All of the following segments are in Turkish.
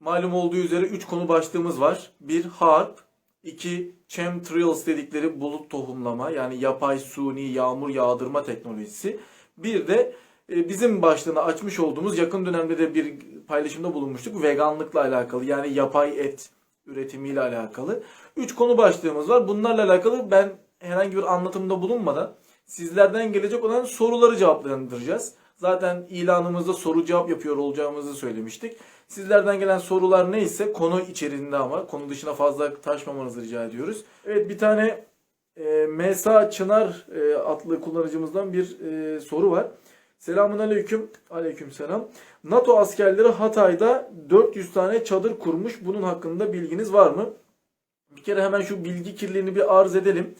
Malum olduğu üzere 3 konu başlığımız var. 1 harp, 2 chemtrails dedikleri bulut tohumlama yani yapay suni yağmur yağdırma teknolojisi. Bir de e, bizim başlığını açmış olduğumuz yakın dönemde de bir paylaşımda bulunmuştuk. Veganlıkla alakalı yani yapay et üretimiyle alakalı. 3 konu başlığımız var. Bunlarla alakalı ben herhangi bir anlatımda bulunmadan sizlerden gelecek olan soruları cevaplandıracağız. Zaten ilanımızda soru cevap yapıyor olacağımızı söylemiştik. Sizlerden gelen sorular neyse konu içerisinde ama konu dışına fazla taşmamanızı rica ediyoruz. Evet bir tane e, Mesa Çınar e, adlı kullanıcımızdan bir e, soru var. Selamun aleyküm. Aleyküm selam. NATO askerleri Hatay'da 400 tane çadır kurmuş. Bunun hakkında bilginiz var mı? Bir kere hemen şu bilgi kirliliğini bir arz edelim.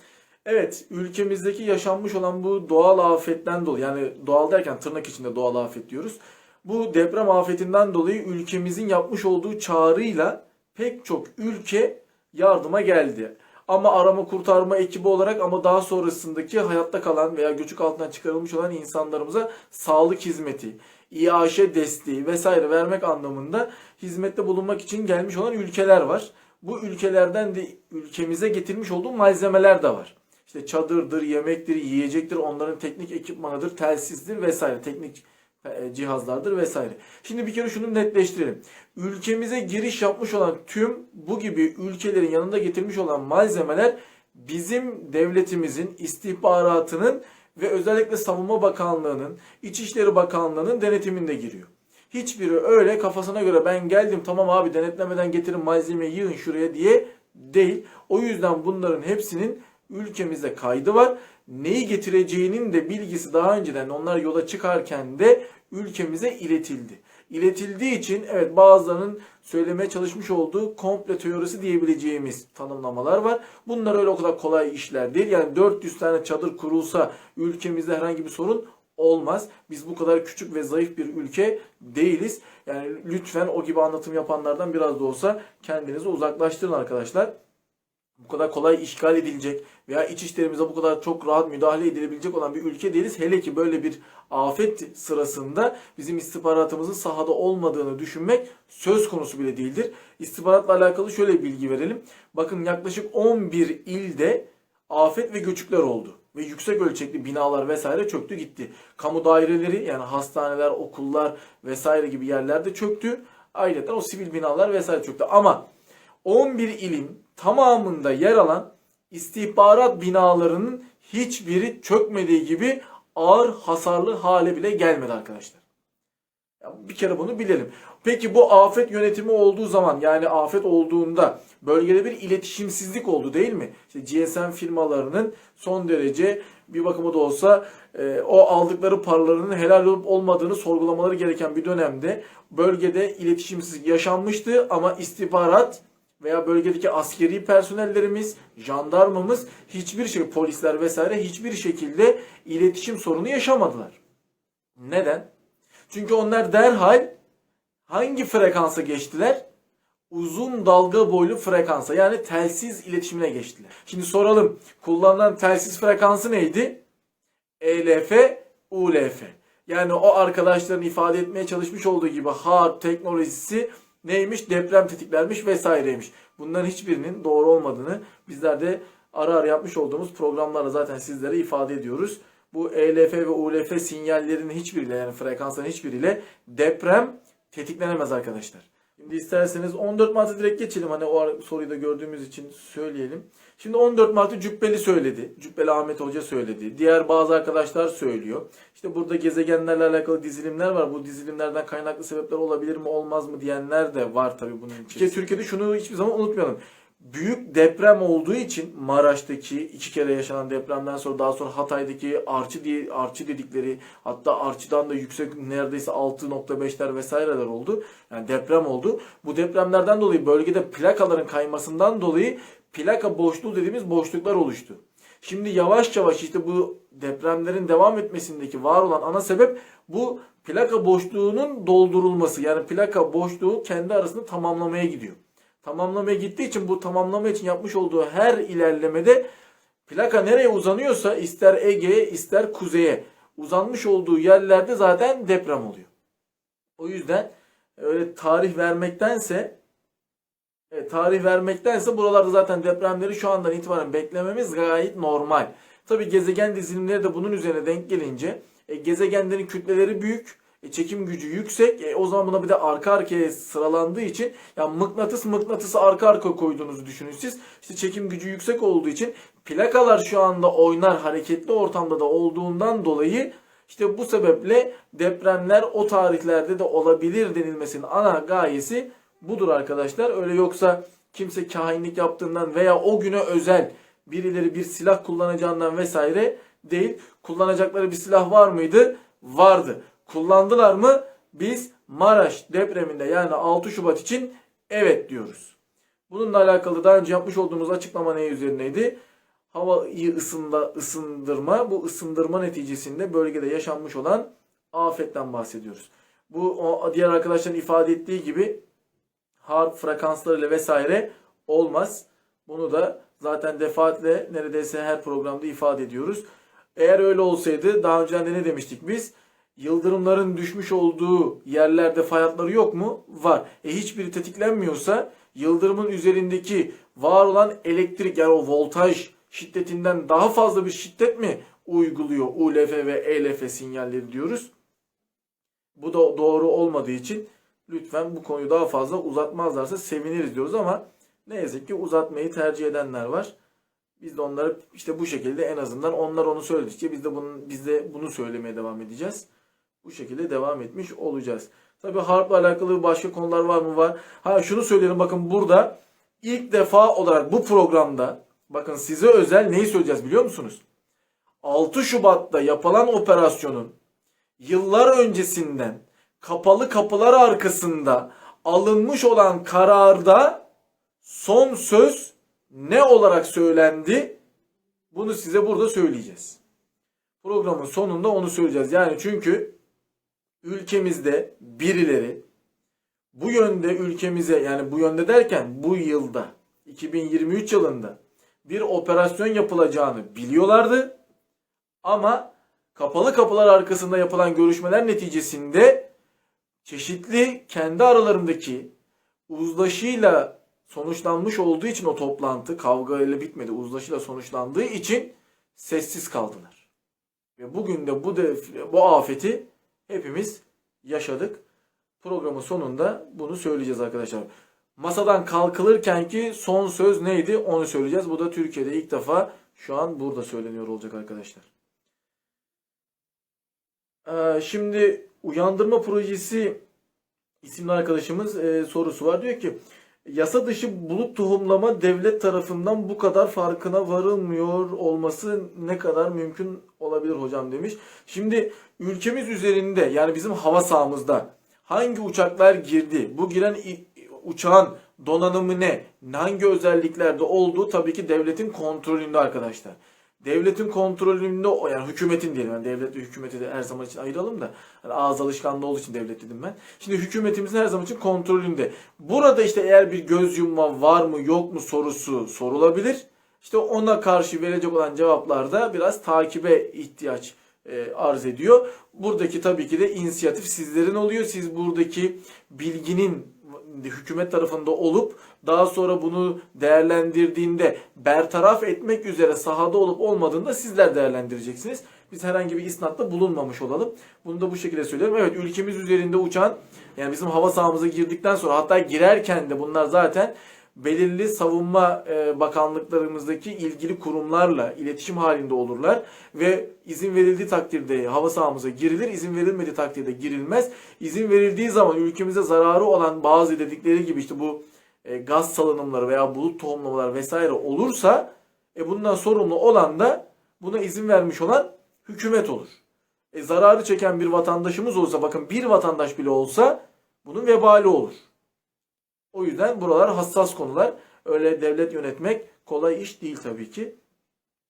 Evet, ülkemizdeki yaşanmış olan bu doğal afetten dolayı yani doğal derken tırnak içinde doğal afet diyoruz. Bu deprem afetinden dolayı ülkemizin yapmış olduğu çağrıyla pek çok ülke yardıma geldi. Ama arama kurtarma ekibi olarak ama daha sonrasındaki hayatta kalan veya göçük altından çıkarılmış olan insanlarımıza sağlık hizmeti, İAŞ desteği vesaire vermek anlamında hizmette bulunmak için gelmiş olan ülkeler var. Bu ülkelerden de ülkemize getirmiş olduğu malzemeler de var. İşte çadırdır, yemektir, yiyecektir, onların teknik ekipmanıdır, telsizdir vesaire, teknik cihazlardır vesaire. Şimdi bir kere şunu netleştirelim. Ülkemize giriş yapmış olan tüm bu gibi ülkelerin yanında getirmiş olan malzemeler bizim devletimizin istihbaratının ve özellikle Savunma Bakanlığı'nın, İçişleri Bakanlığı'nın denetiminde giriyor. Hiçbiri öyle kafasına göre ben geldim tamam abi denetlemeden getirin malzemeyi yığın şuraya diye değil. O yüzden bunların hepsinin ülkemizde kaydı var. Neyi getireceğinin de bilgisi daha önceden onlar yola çıkarken de ülkemize iletildi. İletildiği için evet bazılarının söylemeye çalışmış olduğu komple teorisi diyebileceğimiz tanımlamalar var. Bunlar öyle o kadar kolay işler değil. Yani 400 tane çadır kurulsa ülkemizde herhangi bir sorun olmaz. Biz bu kadar küçük ve zayıf bir ülke değiliz. Yani lütfen o gibi anlatım yapanlardan biraz da olsa kendinizi uzaklaştırın arkadaşlar bu kadar kolay işgal edilecek veya iç işlerimize bu kadar çok rahat müdahale edilebilecek olan bir ülke değiliz. Hele ki böyle bir afet sırasında bizim istihbaratımızın sahada olmadığını düşünmek söz konusu bile değildir. İstihbaratla alakalı şöyle bir bilgi verelim. Bakın yaklaşık 11 ilde afet ve göçükler oldu. Ve yüksek ölçekli binalar vesaire çöktü gitti. Kamu daireleri yani hastaneler, okullar vesaire gibi yerlerde çöktü. Ayrıca o sivil binalar vesaire çöktü. Ama 11 ilin tamamında yer alan istihbarat binalarının hiçbiri çökmediği gibi ağır hasarlı hale bile gelmedi arkadaşlar. Bir kere bunu bilelim. Peki bu afet yönetimi olduğu zaman yani afet olduğunda bölgede bir iletişimsizlik oldu değil mi? İşte GSM firmalarının son derece bir bakıma da olsa e, o aldıkları paralarının helal olup olmadığını sorgulamaları gereken bir dönemde bölgede iletişimsizlik yaşanmıştı ama istihbarat veya bölgedeki askeri personellerimiz, jandarmamız hiçbir şey polisler vesaire hiçbir şekilde iletişim sorunu yaşamadılar. Neden? Çünkü onlar derhal hangi frekansa geçtiler? Uzun dalga boylu frekansa yani telsiz iletişimine geçtiler. Şimdi soralım kullanılan telsiz frekansı neydi? ELF, ULF. Yani o arkadaşların ifade etmeye çalışmış olduğu gibi HARP teknolojisi neymiş? Deprem tetiklermiş vesaireymiş. Bunların hiçbirinin doğru olmadığını bizler de ara ara yapmış olduğumuz programlarla zaten sizlere ifade ediyoruz. Bu ELF ve ULF sinyallerinin hiçbiriyle yani frekansların hiçbiriyle deprem tetiklenemez arkadaşlar. Şimdi isterseniz 14 Mart'ı direkt geçelim. Hani o soruyu da gördüğümüz için söyleyelim. Şimdi 14 Mart'ı Cübbeli söyledi. Cübbeli Ahmet Hoca söyledi. Diğer bazı arkadaşlar söylüyor. İşte burada gezegenlerle alakalı dizilimler var. Bu dizilimlerden kaynaklı sebepler olabilir mi olmaz mı diyenler de var tabii bunun için. Ki Türkiye'de şunu hiçbir zaman unutmayalım. Büyük deprem olduğu için Maraş'taki iki kere yaşanan depremden sonra daha sonra Hatay'daki Arçı diye Arçı dedikleri hatta Arçı'dan da yüksek neredeyse 6.5'ler vesaireler oldu. Yani deprem oldu. Bu depremlerden dolayı bölgede plakaların kaymasından dolayı plaka boşluğu dediğimiz boşluklar oluştu. Şimdi yavaş yavaş işte bu depremlerin devam etmesindeki var olan ana sebep bu plaka boşluğunun doldurulması. Yani plaka boşluğu kendi arasında tamamlamaya gidiyor. Tamamlamaya gittiği için bu tamamlama için yapmış olduğu her ilerlemede plaka nereye uzanıyorsa ister Ege'ye ister kuzeye uzanmış olduğu yerlerde zaten deprem oluyor. O yüzden öyle tarih vermektense e, tarih vermektense buralarda zaten depremleri şu andan itibaren beklememiz gayet normal. Tabi gezegen dizilimleri de bunun üzerine denk gelince e, gezegenlerin kütleleri büyük, e, çekim gücü yüksek. E, o zaman buna bir de arka arkaya sıralandığı için ya mıknatıs mıknatısı arka arka koyduğunuzu düşünün siz. İşte çekim gücü yüksek olduğu için plakalar şu anda oynar hareketli ortamda da olduğundan dolayı işte bu sebeple depremler o tarihlerde de olabilir denilmesinin ana gayesi budur arkadaşlar. Öyle yoksa kimse kahinlik yaptığından veya o güne özel birileri bir silah kullanacağından vesaire değil. Kullanacakları bir silah var mıydı? Vardı. Kullandılar mı? Biz Maraş depreminde yani 6 Şubat için evet diyoruz. Bununla alakalı daha önce yapmış olduğumuz açıklama ne üzerineydi? Havayı ısında, ısındırma, bu ısındırma neticesinde bölgede yaşanmış olan afetten bahsediyoruz. Bu o diğer arkadaşların ifade ettiği gibi harp frekanslarıyla vesaire olmaz. Bunu da zaten defaatle neredeyse her programda ifade ediyoruz. Eğer öyle olsaydı daha önceden de ne demiştik biz? Yıldırımların düşmüş olduğu yerlerde fay hatları yok mu? Var. E hiçbiri tetiklenmiyorsa yıldırımın üzerindeki var olan elektrik yani o voltaj şiddetinden daha fazla bir şiddet mi uyguluyor ULF ve ELF sinyalleri diyoruz. Bu da doğru olmadığı için lütfen bu konuyu daha fazla uzatmazlarsa seviniriz diyoruz ama ne yazık ki uzatmayı tercih edenler var. Biz de onları işte bu şekilde en azından onlar onu söyledikçe biz de bunun biz de bunu söylemeye devam edeceğiz. Bu şekilde devam etmiş olacağız. Tabii harpla alakalı başka konular var mı var? Ha şunu söyleyelim bakın burada ilk defa olarak bu programda bakın size özel neyi söyleyeceğiz biliyor musunuz? 6 Şubat'ta yapılan operasyonun yıllar öncesinden kapalı kapılar arkasında alınmış olan kararda son söz ne olarak söylendi? Bunu size burada söyleyeceğiz. Programın sonunda onu söyleyeceğiz. Yani çünkü ülkemizde birileri bu yönde ülkemize yani bu yönde derken bu yılda 2023 yılında bir operasyon yapılacağını biliyorlardı. Ama kapalı kapılar arkasında yapılan görüşmeler neticesinde çeşitli kendi aralarındaki uzlaşıyla sonuçlanmış olduğu için o toplantı kavga ile bitmedi. Uzlaşıyla sonuçlandığı için sessiz kaldılar. Ve bugün de bu de, bu afeti hepimiz yaşadık. Programın sonunda bunu söyleyeceğiz arkadaşlar. Masadan kalkılırken ki son söz neydi onu söyleyeceğiz. Bu da Türkiye'de ilk defa şu an burada söyleniyor olacak arkadaşlar. Ee, şimdi uyandırma projesi isimli arkadaşımız e, sorusu var. Diyor ki yasa dışı bulut tohumlama devlet tarafından bu kadar farkına varılmıyor olması ne kadar mümkün olabilir hocam demiş. Şimdi ülkemiz üzerinde yani bizim hava sahamızda hangi uçaklar girdi? Bu giren uçağın donanımı ne? Hangi özelliklerde olduğu tabii ki devletin kontrolünde arkadaşlar. Devletin kontrolünde yani hükümetin diyelim. Yani devlet ve hükümeti de her zaman için ayıralım da hani ağız alışkanlığı olduğu için devlet dedim ben. Şimdi hükümetimizin her zaman için kontrolünde. Burada işte eğer bir göz yumma var mı yok mu sorusu sorulabilir. İşte ona karşı verecek olan cevaplarda biraz takibe ihtiyaç e, arz ediyor. Buradaki tabii ki de inisiyatif sizlerin oluyor. Siz buradaki bilginin hükümet tarafında olup daha sonra bunu değerlendirdiğinde bertaraf etmek üzere sahada olup olmadığında sizler değerlendireceksiniz. Biz herhangi bir isnatta bulunmamış olalım. Bunu da bu şekilde söylüyorum. Evet ülkemiz üzerinde uçan yani bizim hava sahamıza girdikten sonra hatta girerken de bunlar zaten belirli savunma e, bakanlıklarımızdaki ilgili kurumlarla iletişim halinde olurlar ve izin verildiği takdirde hava sahamıza girilir, izin verilmediği takdirde girilmez. İzin verildiği zaman ülkemize zararı olan bazı dedikleri gibi işte bu e, gaz salınımları veya bulut tohumlamalar vesaire olursa e, bundan sorumlu olan da buna izin vermiş olan hükümet olur. E, zararı çeken bir vatandaşımız olsa bakın bir vatandaş bile olsa bunun vebali olur. O yüzden buralar hassas konular. Öyle devlet yönetmek kolay iş değil tabii ki.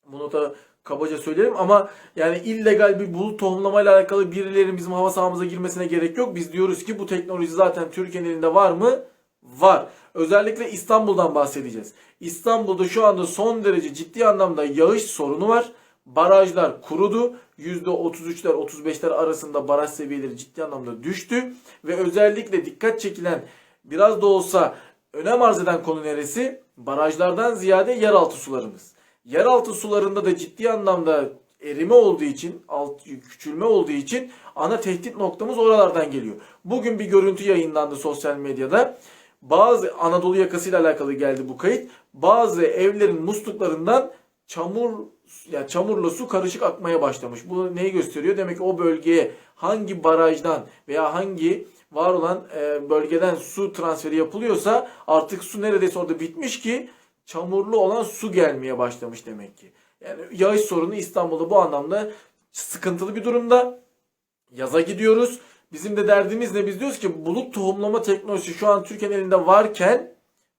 Bunu da kabaca söylerim ama yani illegal bir bulut tohumlamayla alakalı birilerinin bizim hava sahamıza girmesine gerek yok. Biz diyoruz ki bu teknoloji zaten Türkiye'nin elinde var mı? Var. Özellikle İstanbul'dan bahsedeceğiz. İstanbul'da şu anda son derece ciddi anlamda yağış sorunu var. Barajlar kurudu. %33'ler 35'ler arasında baraj seviyeleri ciddi anlamda düştü. Ve özellikle dikkat çekilen biraz da olsa önem arz eden konu neresi? Barajlardan ziyade yeraltı sularımız. Yeraltı sularında da ciddi anlamda erime olduğu için, alt küçülme olduğu için ana tehdit noktamız oralardan geliyor. Bugün bir görüntü yayınlandı sosyal medyada. Bazı Anadolu yakasıyla alakalı geldi bu kayıt. Bazı evlerin musluklarından çamur yani çamurla su karışık akmaya başlamış. Bu neyi gösteriyor? Demek ki o bölgeye hangi barajdan veya hangi var olan e, bölgeden su transferi yapılıyorsa artık su neredeyse orada bitmiş ki çamurlu olan su gelmeye başlamış demek ki. Yani yağış sorunu İstanbul'da bu anlamda sıkıntılı bir durumda. Yaza gidiyoruz. Bizim de derdimiz ne? Biz diyoruz ki bulut tohumlama teknolojisi şu an Türkiye'nin elinde varken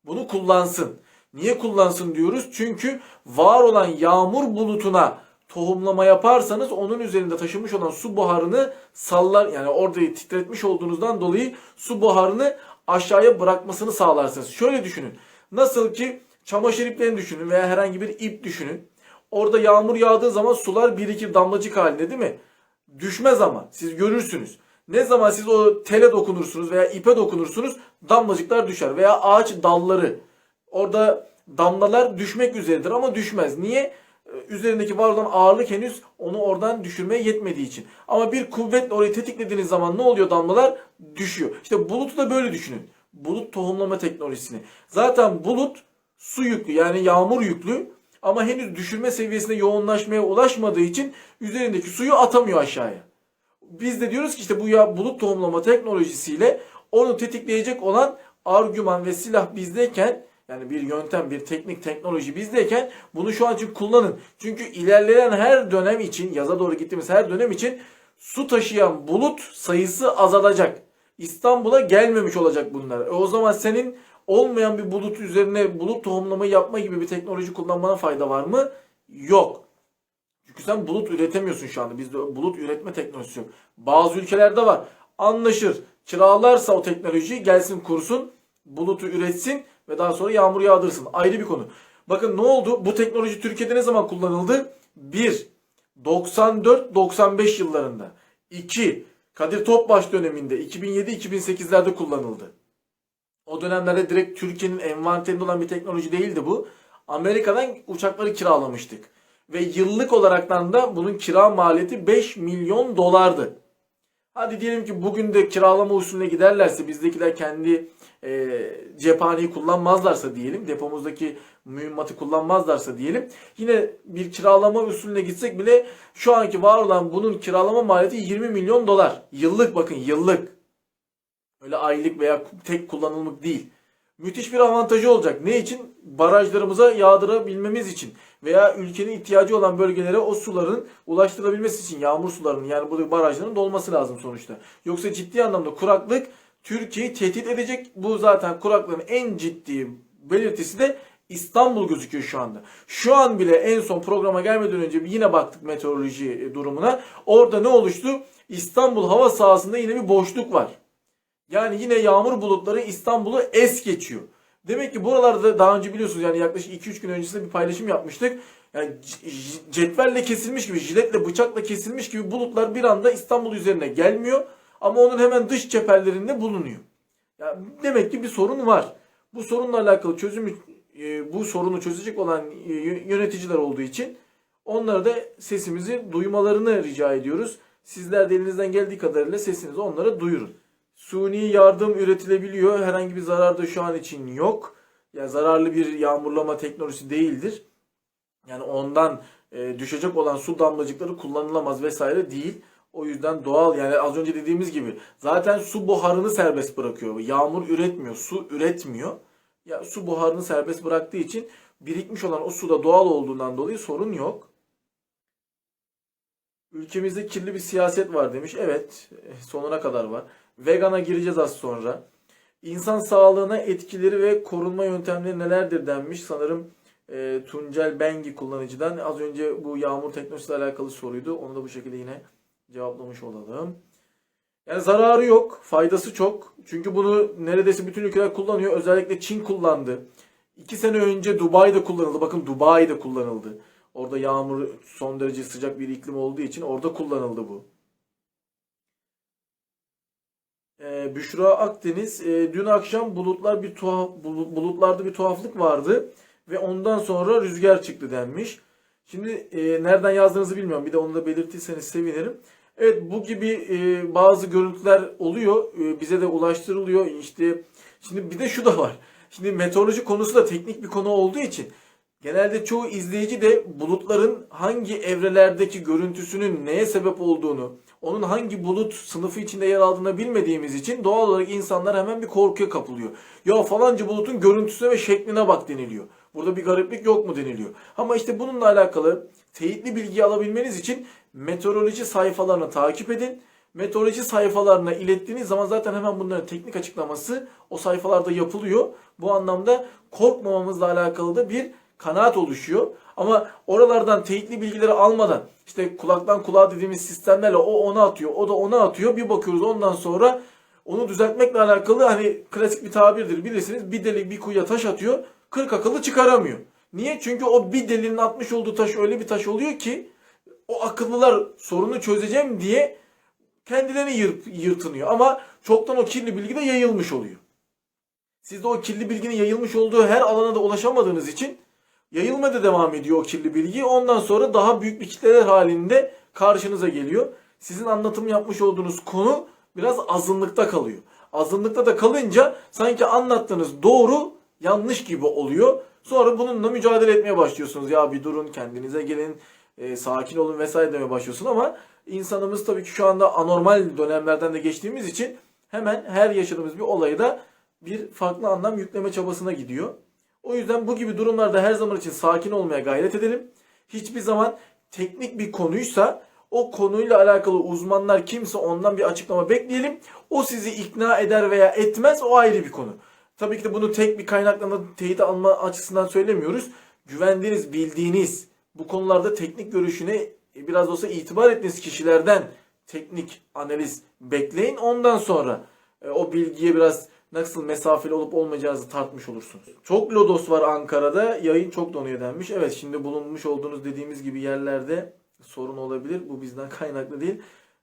bunu kullansın. Niye kullansın diyoruz? Çünkü var olan yağmur bulutuna tohumlama yaparsanız onun üzerinde taşımış olan su buharını sallar yani orada titretmiş olduğunuzdan dolayı su buharını aşağıya bırakmasını sağlarsınız. Şöyle düşünün. Nasıl ki çamaşır iplerini düşünün veya herhangi bir ip düşünün. Orada yağmur yağdığı zaman sular birikir damlacık halinde değil mi? Düşmez ama siz görürsünüz. Ne zaman siz o tele dokunursunuz veya ipe dokunursunuz damlacıklar düşer veya ağaç dalları orada damlalar düşmek üzeredir ama düşmez. Niye? Ee, Üzerindeki var olan ağırlık henüz onu oradan düşürmeye yetmediği için. Ama bir kuvvetle orayı tetiklediğiniz zaman ne oluyor damlalar? Düşüyor. İşte bulutu da böyle düşünün. Bulut tohumlama teknolojisini. Zaten bulut su yüklü yani yağmur yüklü ama henüz düşürme seviyesine yoğunlaşmaya ulaşmadığı için üzerindeki suyu atamıyor aşağıya. Biz de diyoruz ki işte bu ya bulut tohumlama teknolojisiyle onu tetikleyecek olan argüman ve silah bizdeyken yani bir yöntem, bir teknik, teknoloji bizdeyken bunu şu an için kullanın. Çünkü ilerleyen her dönem için, yaza doğru gittiğimiz her dönem için su taşıyan bulut sayısı azalacak. İstanbul'a gelmemiş olacak bunlar. E o zaman senin olmayan bir bulut üzerine bulut tohumlama yapma gibi bir teknoloji kullanmana fayda var mı? Yok. Çünkü sen bulut üretemiyorsun şu anda. Bizde bulut üretme teknolojisi yok. Bazı ülkelerde var. Anlaşır. Kiralarsa o teknolojiyi gelsin kursun. Bulutu üretsin ve daha sonra yağmur yağdırsın. Ayrı bir konu. Bakın ne oldu? Bu teknoloji Türkiye'de ne zaman kullanıldı? 1. 94-95 yıllarında. 2. Kadir Topbaş döneminde 2007-2008'lerde kullanıldı. O dönemlerde direkt Türkiye'nin envanterinde olan bir teknoloji değildi bu. Amerika'dan uçakları kiralamıştık. Ve yıllık olaraktan da bunun kira maliyeti 5 milyon dolardı. Hadi diyelim ki bugün de kiralama usulüne giderlerse bizdekiler kendi e, cephaneyi kullanmazlarsa diyelim depomuzdaki mühimmatı kullanmazlarsa diyelim yine bir kiralama usulüne gitsek bile şu anki var olan bunun kiralama maliyeti 20 milyon dolar. Yıllık bakın yıllık. Öyle aylık veya tek kullanımlık değil. Müthiş bir avantajı olacak. Ne için? Barajlarımıza yağdırabilmemiz için veya ülkenin ihtiyacı olan bölgelere o suların ulaştırılabilmesi için yağmur sularının yani bu barajların dolması lazım sonuçta. Yoksa ciddi anlamda kuraklık Türkiye'yi tehdit edecek. Bu zaten kuraklığın en ciddi belirtisi de İstanbul gözüküyor şu anda. Şu an bile en son programa gelmeden önce yine baktık meteoroloji durumuna. Orada ne oluştu? İstanbul hava sahasında yine bir boşluk var. Yani yine yağmur bulutları İstanbul'u es geçiyor. Demek ki buralarda daha önce biliyorsunuz yani yaklaşık 2-3 gün öncesinde bir paylaşım yapmıştık. Yani cetvelle kesilmiş gibi, jiletle bıçakla kesilmiş gibi bulutlar bir anda İstanbul üzerine gelmiyor. Ama onun hemen dış cephelerinde bulunuyor. Yani demek ki bir sorun var. Bu sorunla alakalı çözümü, e, bu sorunu çözecek olan e, yöneticiler olduğu için onlara da sesimizi duymalarını rica ediyoruz. Sizler de elinizden geldiği kadarıyla sesinizi onlara duyurun. Suni yardım üretilebiliyor. Herhangi bir zarar da şu an için yok. Yani zararlı bir yağmurlama teknolojisi değildir. Yani ondan e, düşecek olan su damlacıkları kullanılamaz vesaire değil. O yüzden doğal yani az önce dediğimiz gibi zaten su buharını serbest bırakıyor. Yağmur üretmiyor, su üretmiyor. Ya su buharını serbest bıraktığı için birikmiş olan o suda doğal olduğundan dolayı sorun yok. Ülkemizde kirli bir siyaset var demiş. Evet, sonuna kadar var. Vegan'a gireceğiz az sonra. İnsan sağlığına etkileri ve korunma yöntemleri nelerdir denmiş. Sanırım e, Tuncel Bengi kullanıcıdan. Az önce bu yağmur teknolojisiyle alakalı soruydu. Onu da bu şekilde yine cevaplamış olalım. Yani zararı yok, faydası çok. Çünkü bunu neredeyse bütün ülkeler kullanıyor. Özellikle Çin kullandı. İki sene önce Dubai'de kullanıldı. Bakın Dubai'de kullanıldı. Orada yağmur son derece sıcak bir iklim olduğu için orada kullanıldı bu. Ee, Büşra Akdeniz, e, dün akşam bulutlar bir tuhaf bulu- bulutlarda bir tuhaflık vardı ve ondan sonra rüzgar çıktı denmiş. Şimdi e, nereden yazdığınızı bilmiyorum. Bir de onu da belirtirseniz sevinirim. Evet bu gibi e, bazı görüntüler oluyor. E, bize de ulaştırılıyor. İşte şimdi bir de şu da var. Şimdi meteoroloji konusu da teknik bir konu olduğu için genelde çoğu izleyici de bulutların hangi evrelerdeki görüntüsünün neye sebep olduğunu, onun hangi bulut sınıfı içinde yer aldığını bilmediğimiz için doğal olarak insanlar hemen bir korkuya kapılıyor. Ya falanca bulutun görüntüsüne ve şekline bak deniliyor. Burada bir gariplik yok mu deniliyor. Ama işte bununla alakalı teyitli bilgi alabilmeniz için meteoroloji sayfalarını takip edin. Meteoroloji sayfalarına ilettiğiniz zaman zaten hemen bunların teknik açıklaması o sayfalarda yapılıyor. Bu anlamda korkmamamızla alakalı da bir kanaat oluşuyor. Ama oralardan teyitli bilgileri almadan işte kulaktan kulağa dediğimiz sistemlerle o ona atıyor, o da ona atıyor. Bir bakıyoruz ondan sonra onu düzeltmekle alakalı hani klasik bir tabirdir bilirsiniz. Bir deli bir kuyuya taş atıyor, kırk akıllı çıkaramıyor. Niye? Çünkü o bir delinin atmış olduğu taş öyle bir taş oluyor ki o akıllılar sorunu çözeceğim diye kendilerini yırt, yırtınıyor. Ama çoktan o kirli bilgi de yayılmış oluyor. Siz de o kirli bilginin yayılmış olduğu her alana da ulaşamadığınız için yayılmaya da devam ediyor o kirli bilgi. Ondan sonra daha büyük bir kitleler halinde karşınıza geliyor. Sizin anlatım yapmış olduğunuz konu biraz azınlıkta kalıyor. Azınlıkta da kalınca sanki anlattığınız doğru yanlış gibi oluyor. Sonra bununla mücadele etmeye başlıyorsunuz. Ya bir durun kendinize gelin e, sakin olun vesaire demeye başlıyorsun ama insanımız tabii ki şu anda anormal dönemlerden de geçtiğimiz için hemen her yaşadığımız bir olayı da bir farklı anlam yükleme çabasına gidiyor. O yüzden bu gibi durumlarda her zaman için sakin olmaya gayret edelim. Hiçbir zaman teknik bir konuysa o konuyla alakalı uzmanlar kimse ondan bir açıklama bekleyelim. O sizi ikna eder veya etmez o ayrı bir konu. Tabii ki de bunu tek bir kaynakla teyit alma açısından söylemiyoruz. Güvendiğiniz, bildiğiniz bu konularda teknik görüşüne biraz olsa itibar ettiğiniz kişilerden teknik analiz bekleyin. Ondan sonra e, o bilgiye biraz nasıl mesafeli olup olmayacağınızı tartmış olursunuz. Çok lodos var Ankara'da. Yayın çok donuyor denmiş. Evet şimdi bulunmuş olduğunuz dediğimiz gibi yerlerde sorun olabilir. Bu bizden kaynaklı değil.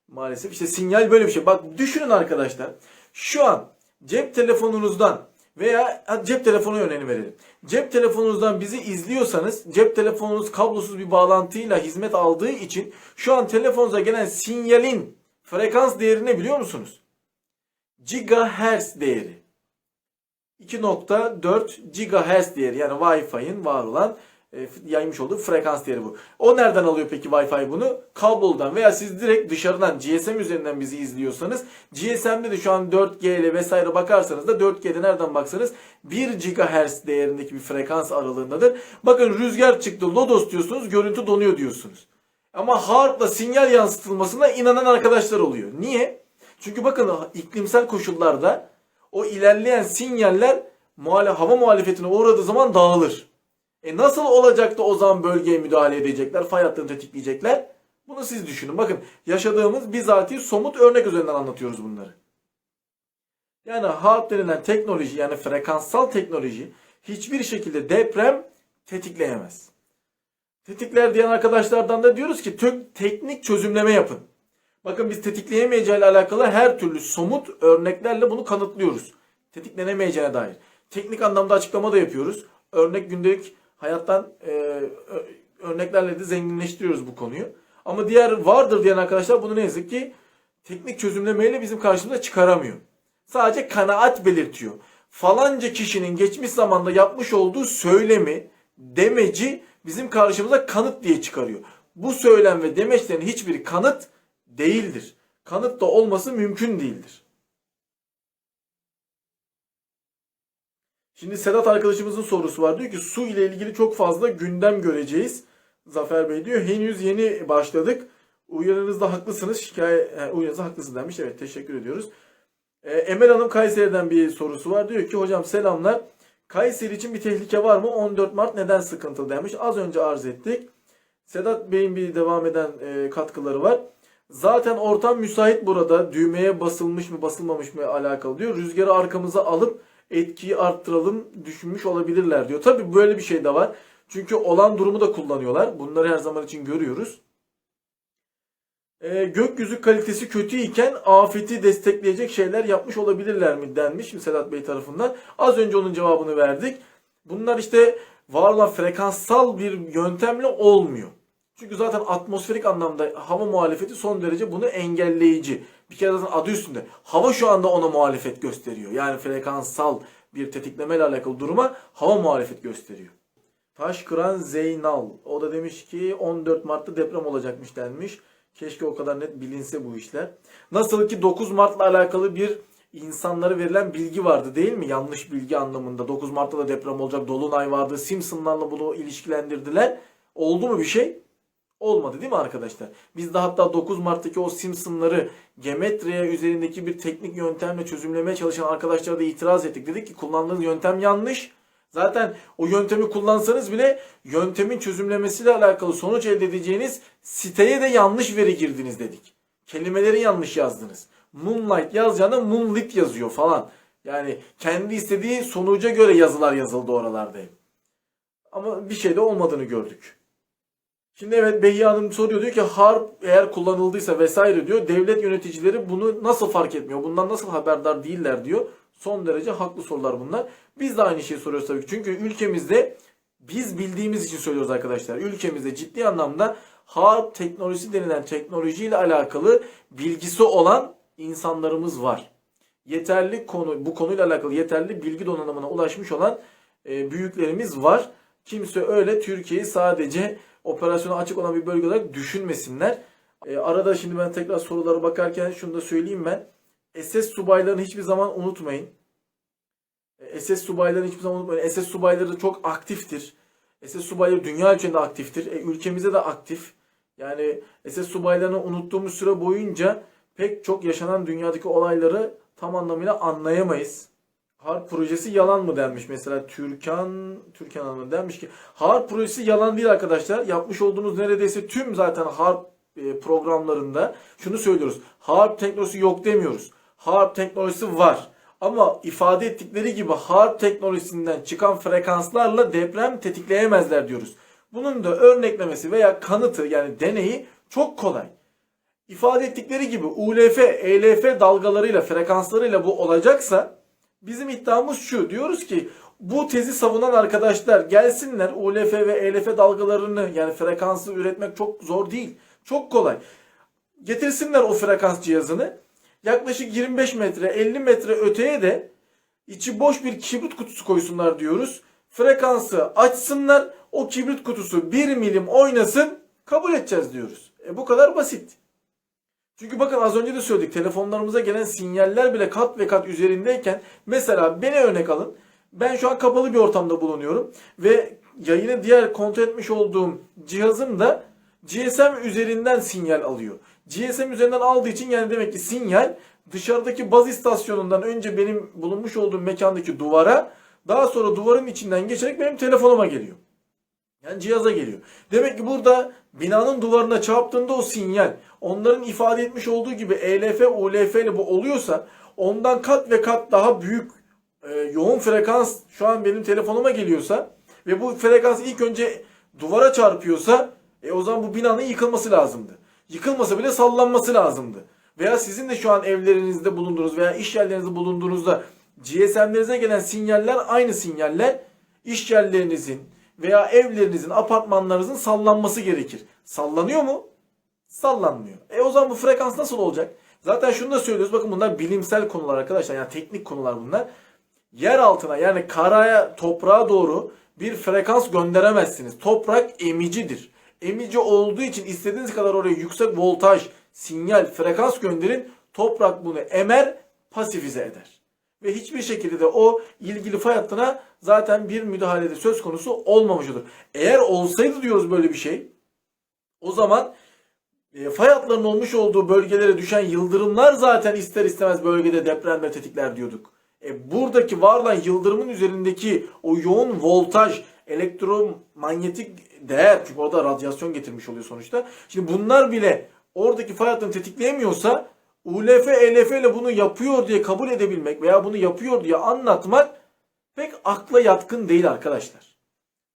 Maalesef işte sinyal böyle bir şey. Bak düşünün arkadaşlar. Şu an cep telefonunuzdan veya cep telefonu örneğini verelim. Cep telefonunuzdan bizi izliyorsanız cep telefonunuz kablosuz bir bağlantıyla hizmet aldığı için şu an telefonunuza gelen sinyalin frekans değerini biliyor musunuz? Gigahertz değeri. 2.4 gigahertz değeri yani Wi-Fi'nin var olan e, yaymış olduğu frekans değeri bu. O nereden alıyor peki Wi-Fi bunu? Kablodan veya siz direkt dışarıdan GSM üzerinden bizi izliyorsanız GSM'de de şu an 4G ile vesaire bakarsanız da 4G'de nereden baksanız 1 GHz değerindeki bir frekans aralığındadır. Bakın rüzgar çıktı lodos diyorsunuz görüntü donuyor diyorsunuz. Ama harpla sinyal yansıtılmasına inanan arkadaşlar oluyor. Niye? Çünkü bakın iklimsel koşullarda o ilerleyen sinyaller hava muhalefetine uğradığı zaman dağılır. E nasıl olacak da o zaman bölgeye müdahale edecekler, fay hattını tetikleyecekler? Bunu siz düşünün. Bakın yaşadığımız bizatihi somut örnek üzerinden anlatıyoruz bunları. Yani harp denilen teknoloji yani frekanssal teknoloji hiçbir şekilde deprem tetikleyemez. Tetikler diyen arkadaşlardan da diyoruz ki teknik çözümleme yapın. Bakın biz tetikleyemeyeceği ile alakalı her türlü somut örneklerle bunu kanıtlıyoruz. Tetiklenemeyeceğine dair. Teknik anlamda açıklama da yapıyoruz. Örnek gündelik hayattan e, örneklerle de zenginleştiriyoruz bu konuyu. Ama diğer vardır diyen arkadaşlar bunu ne yazık ki teknik çözümlemeyle bizim karşımıza çıkaramıyor. Sadece kanaat belirtiyor. Falanca kişinin geçmiş zamanda yapmış olduğu söylemi, demeci bizim karşımıza kanıt diye çıkarıyor. Bu söylem ve demeçlerin hiçbiri kanıt değildir. Kanıt da olması mümkün değildir. Şimdi Sedat arkadaşımızın sorusu var. Diyor ki su ile ilgili çok fazla gündem göreceğiz. Zafer Bey diyor. Henüz yeni başladık. Uyarınızda haklısınız. Şikayet, yani uyarınızda haklısın demiş. Evet teşekkür ediyoruz. Ee, Emel Hanım Kayseri'den bir sorusu var. Diyor ki hocam selamlar. Kayseri için bir tehlike var mı? 14 Mart neden sıkıntılı demiş. Az önce arz ettik. Sedat Bey'in bir devam eden e, katkıları var. Zaten ortam müsait burada. Düğmeye basılmış mı basılmamış mı alakalı diyor. Rüzgarı arkamıza alıp etkiyi arttıralım düşünmüş olabilirler diyor. Tabi böyle bir şey de var. Çünkü olan durumu da kullanıyorlar. Bunları her zaman için görüyoruz. Ee, gökyüzü kalitesi kötü iken afeti destekleyecek şeyler yapmış olabilirler mi denmiş mi Sedat Bey tarafından. Az önce onun cevabını verdik. Bunlar işte var olan frekanssal bir yöntemle olmuyor. Çünkü zaten atmosferik anlamda hava muhalefeti son derece bunu engelleyici. Bir kere zaten adı üstünde. Hava şu anda ona muhalefet gösteriyor. Yani frekanssal bir tetikleme ile alakalı duruma hava muhalefet gösteriyor. Taşkıran Zeynal. O da demiş ki 14 Mart'ta deprem olacakmış denmiş. Keşke o kadar net bilinse bu işler. Nasıl ki 9 Mart'la alakalı bir insanlara verilen bilgi vardı değil mi? Yanlış bilgi anlamında. 9 Mart'ta da deprem olacak. Dolunay vardı. Simpsonlarla bunu ilişkilendirdiler. Oldu mu bir şey? Olmadı değil mi arkadaşlar? Biz de hatta 9 Mart'taki o Simpsonları geometriye üzerindeki bir teknik yöntemle çözümlemeye çalışan arkadaşlara da itiraz ettik. Dedik ki kullandığınız yöntem yanlış. Zaten o yöntemi kullansanız bile yöntemin çözümlemesiyle alakalı sonuç elde edeceğiniz siteye de yanlış veri girdiniz dedik. Kelimeleri yanlış yazdınız. Moonlight yazacağına Moonlit yazıyor falan. Yani kendi istediği sonuca göre yazılar yazıldı oralarda. Ama bir şey de olmadığını gördük. Şimdi evet Behiye Hanım soruyor diyor ki harp eğer kullanıldıysa vesaire diyor. Devlet yöneticileri bunu nasıl fark etmiyor? Bundan nasıl haberdar değiller diyor. Son derece haklı sorular bunlar. Biz de aynı şeyi soruyoruz tabii ki. Çünkü ülkemizde biz bildiğimiz için söylüyoruz arkadaşlar. Ülkemizde ciddi anlamda harp teknolojisi denilen teknolojiyle alakalı bilgisi olan insanlarımız var. Yeterli konu bu konuyla alakalı yeterli bilgi donanımına ulaşmış olan e, büyüklerimiz var. Kimse öyle Türkiye'yi sadece operasyona açık olan bir bölge olarak düşünmesinler. E, arada şimdi ben tekrar sorulara bakarken şunu da söyleyeyim ben. SS subaylarını hiçbir zaman unutmayın. E, SS subaylarını hiçbir zaman unutmayın. SS subayları çok aktiftir. SS subayları dünya ölçeğinde aktiftir. E, ülkemizde de aktif. Yani SS subaylarını unuttuğumuz süre boyunca pek çok yaşanan dünyadaki olayları tam anlamıyla anlayamayız. Harp projesi yalan mı denmiş mesela Türkan Türkan Hanım denmiş ki harp projesi yalan değil arkadaşlar. Yapmış olduğunuz neredeyse tüm zaten harp e, programlarında şunu söylüyoruz. Harp teknolojisi yok demiyoruz. Harp teknolojisi var. Ama ifade ettikleri gibi harp teknolojisinden çıkan frekanslarla deprem tetikleyemezler diyoruz. Bunun da örneklemesi veya kanıtı yani deneyi çok kolay. İfade ettikleri gibi ULF, ELF dalgalarıyla, frekanslarıyla bu olacaksa bizim iddiamız şu. Diyoruz ki bu tezi savunan arkadaşlar gelsinler ULF ve ELF dalgalarını yani frekansı üretmek çok zor değil. Çok kolay. Getirsinler o frekans cihazını. Yaklaşık 25 metre 50 metre öteye de içi boş bir kibrit kutusu koysunlar diyoruz. Frekansı açsınlar. O kibrit kutusu 1 milim oynasın. Kabul edeceğiz diyoruz. E bu kadar basit. Çünkü bakın az önce de söyledik telefonlarımıza gelen sinyaller bile kat ve kat üzerindeyken mesela beni örnek alın. Ben şu an kapalı bir ortamda bulunuyorum ve yayını diğer kontrol etmiş olduğum cihazım da GSM üzerinden sinyal alıyor. GSM üzerinden aldığı için yani demek ki sinyal dışarıdaki baz istasyonundan önce benim bulunmuş olduğum mekandaki duvara daha sonra duvarın içinden geçerek benim telefonuma geliyor. Yani cihaza geliyor. Demek ki burada binanın duvarına çarptığında o sinyal onların ifade etmiş olduğu gibi ELF, ULF ile bu oluyorsa ondan kat ve kat daha büyük e, yoğun frekans şu an benim telefonuma geliyorsa ve bu frekans ilk önce duvara çarpıyorsa e, o zaman bu binanın yıkılması lazımdı. Yıkılmasa bile sallanması lazımdı. Veya sizin de şu an evlerinizde bulunduğunuz veya iş yerlerinizde bulunduğunuzda GSM'lerinize gelen sinyaller aynı sinyaller iş yerlerinizin veya evlerinizin, apartmanlarınızın sallanması gerekir. Sallanıyor mu? Sallanmıyor. E o zaman bu frekans nasıl olacak? Zaten şunu da söylüyoruz. Bakın bunlar bilimsel konular arkadaşlar. Yani teknik konular bunlar. Yer altına yani karaya, toprağa doğru bir frekans gönderemezsiniz. Toprak emicidir. Emici olduğu için istediğiniz kadar oraya yüksek voltaj, sinyal, frekans gönderin. Toprak bunu emer, pasifize eder. Ve hiçbir şekilde de o ilgili fay hattına zaten bir müdahalede söz konusu olmamış. Eğer olsaydı diyoruz böyle bir şey, o zaman e, fay hatlarının olmuş olduğu bölgelere düşen yıldırımlar zaten ister istemez bölgede depremler tetikler diyorduk. E, buradaki var olan yıldırımın üzerindeki o yoğun voltaj, elektromanyetik değer çünkü orada radyasyon getirmiş oluyor sonuçta. Şimdi bunlar bile oradaki fay hattını tetikleyemiyorsa ULF, ELF bunu yapıyor diye kabul edebilmek veya bunu yapıyor diye anlatmak pek akla yatkın değil arkadaşlar.